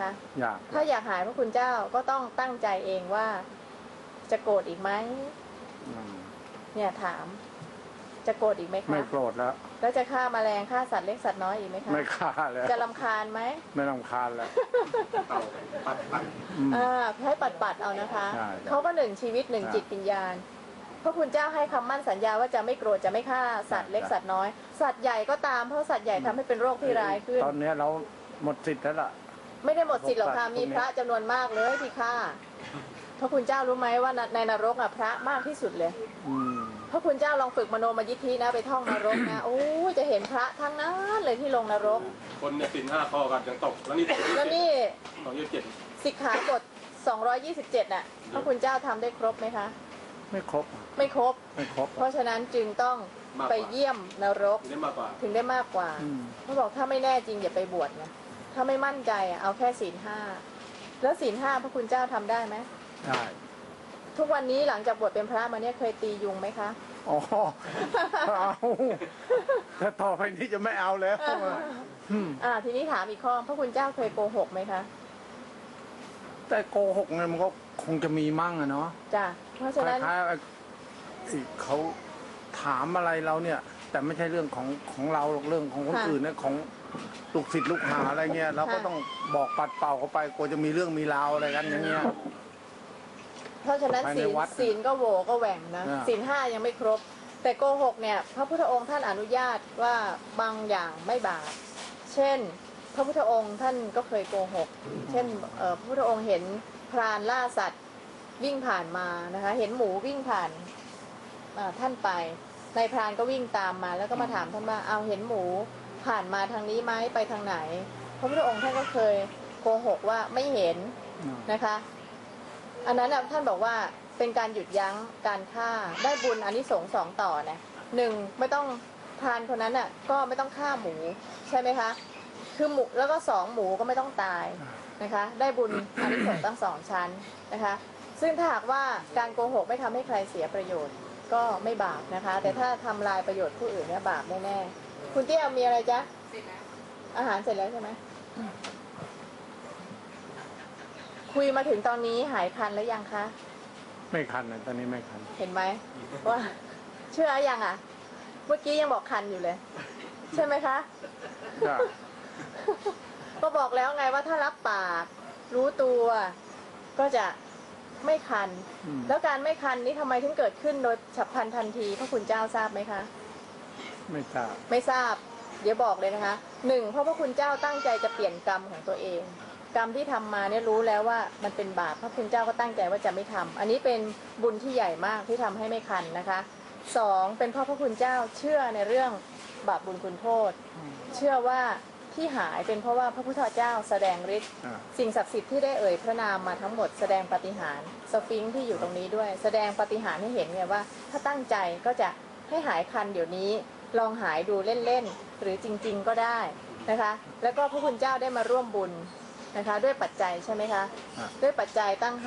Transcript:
คะอยากถ้าอยากหายพระคุณเจ้าก็ต้องตั้งใจเองว่าจะโกรธอีกไหมอืมเนี่ยถาม จะโกรธอีกไหมคะไม่โกรธแล้วแล้วจะฆ่าแมลงฆ่าสัตว์เล็กสัตว์น้อยอีกไหมคะไม่ฆ่าแล้วจะลำคาญไหมไม่รำคาญแล้วเต่าปัดปัดอืมอ่าให้ปัดปัดๆเอานะคะใช่เขาก็หนึ่งชีวิตหนึ่งใช่จิตวิญญาณพระคุณเจ้าให้คำมั่นสัญญาว่าจะไม่โกรธจะไม่ฆ่าสัตว์เล็กใช่สัตว์น้อย สัตว์ใหญ่ก็ตามเพราะสัตว์ใหญ่ทำให้เป็นโรคที่ร้ายขึ้น ตอนเนี้ยเราหมดสิทธิ์แล้วล่ะ ไม่ได้หมดสิทธิ์หรอกค่ะพวกสัตว์มีพระจำนวนมากเลยที่ฆ่าพระคุณเจ้ารู้ไหมว่าในนรกอะพระมากที่สุดเลยอืมพระคุณเจ้าลองฝึกมโนมยิทธินะไปท่องนรกนะโอ้ยจะเห็นพระทั้งนั้นเลยที่ลงนรก คนเนี่ยสินห้าข้อกันยังตกแล้วนี่แล้วนี่สองยี่สิบเจ็ดสิกขาบท227น่ะพระคุณเจ้าทำได้ครบไหมคะ ไม่ครบ ไม่ครบไม่ครบ เพราะฉะนั้นจึงต้องไปเยี่ยมนรกได้มากกว่าถึงได้มากกว่าอืมเขาบอกถ้าไม่แน่จริงอย่าไปบวชนะ ถ้าไม่มั่นใจอะเอาแค่ศีลห้าแล้วศีลห้าพระคุณเจ้าทำได้ไหมได้ ทุกวันนี้หลังจากบวชเป็นพระมาเนี่ยเคยตียุงไหมคะ อ๋อเอาแต่ต่อไปนี้จะไม่เอาแล้วอืมอ่า ทีนี้ถามอีกข้อพระคุณเจ้าเคยโกหกไหมคะแต่โกหกเนี่ยมันก็คงจะมีมั่งอะเนาะจ้ะเพราะคฉะนั้นล้ายๆไอ้ที่เขาถามอะไรเราเนี่ย แต่ไม่ใช่เรื่องของของเราหรอกเรื่องของคนค่ะอื่นนะของ ลูกศิษย์ลูกหาอะไรเงี้ยเราก็ค่ะต้องบอกปัดเป่าเขาไปกลัวจะมีเรื่องมีราวอะไรกันอย่างเงี้ย เพราะฉะนั้นภายในศีลวัดศีลก็โหวก็แหว่งนะอ่า ศีลห้ายังไม่ครบ แต่โกหกเนี่ยพระพุทธองค์ท่านอนุญาตว่าบางอย่างไม่บาปเช่น พระพุทธองค์ท่านก็เคยโกหก เช่นเอ่อพระพุทธองค์เห็นพรานล่าสัตว์วิ่งผ่านมานะคะ เห็นหมูวิ่งผ่านอ่าท่านไปนายพรานก็วิ่งตามมา แล้วก็มาถามท่านว่าเอาเห็นหมู ผ่านมาทางนี้ไหมไปทางไหน พระพุทธองค์ท่านก็เคยโกหกว่าไม่เห็นนะคะ อันนั้นน่ะท่านบอกว่าเป็นการหยุดยั้งการฆ่าได้บุญอันนี้สงส์สองต่อนะหนึ่งไม่ต้องทานคนนั้นน่ะก็ไม่ต้องฆ่าหมูใช่ไหมคะ คือหมูแล้วก็สองหมูก็ไม่ต้องตายนะคะ ได้บุญอันนี้สงส์ตั้งสองชั้นนะคะ ซึ่งถ้าหากว่าการโกหกไม่ทำให้ใครเสียประโยชน์ก็ไม่บาปนะคะ แต่ถ้าทำลายประโยชน์ผู้อื่นเนี่ยบาปแน่ๆ คุณเตี้ยมีอะไรจ๊ะอาหารเสร็จแล้วใช่ไหมคุยมาถึงตอนนี้หายคันแล้วยังคะ ไม่คันนะตอนนี้ไม่คัน เห็นไหมว่า เชื่อยังอะ เมื่อกี้ยังบอกคันอยู่เลย ใช่ไหมคะจ้ะก็บอกแล้วไงว่าถ้ารับปาก รู้ตัวก็จะไม่คันอืมแล้วการไม่คันนี้ทำไมถึงเกิดขึ้นโดยฉับพลันทันทีพระคุณเจ้าทราบไหมคะ ไม่ทราบไม่ทราบ เดี๋ยวบอกเลยนะคะหนึ่งเพราะพระคุณเจ้าตั้งใจจะเปลี่ยนกรรมของตัวเอง กรรมที่ทำมาเนี่ยรู้แล้วว่ามันเป็นบาปพระคุณเจ้าก็ตั้งใจว่าจะไม่ทำอันนี้เป็นบุญที่ใหญ่มากที่ทำให้ไม่คันนะคะสองเป็นเพราะพระคุณเจ้าเชื่อในเรื่องบาปบุญคุณโทษ เชื่อว่าที่หายเป็นเพราะว่าพระพุทธเจ้าแสดงฤทธิ์อ่าสิ่งศักดิ์สิทธิ์ที่ได้เอ่ยพระนามมาทั้งหมดแสดงปาฏิหารย์สฟิงค์ที่อยู่ตรงนี้ด้วย แสดงปาฏิหารย์ให้เห็นไงว่า ถ้าตั้งใจก็จะให้หายคันเดี๋ยวนี้ ลองหายดูเล่นๆ หรือจริงๆก็ได้นะคะ แล้วก็พระคุณเจ้าได้มาร่วมบุญนะคะ ด้วยปัจจัยใช่ไหมคะอ่าด้วยปัจจัยตั้งห้า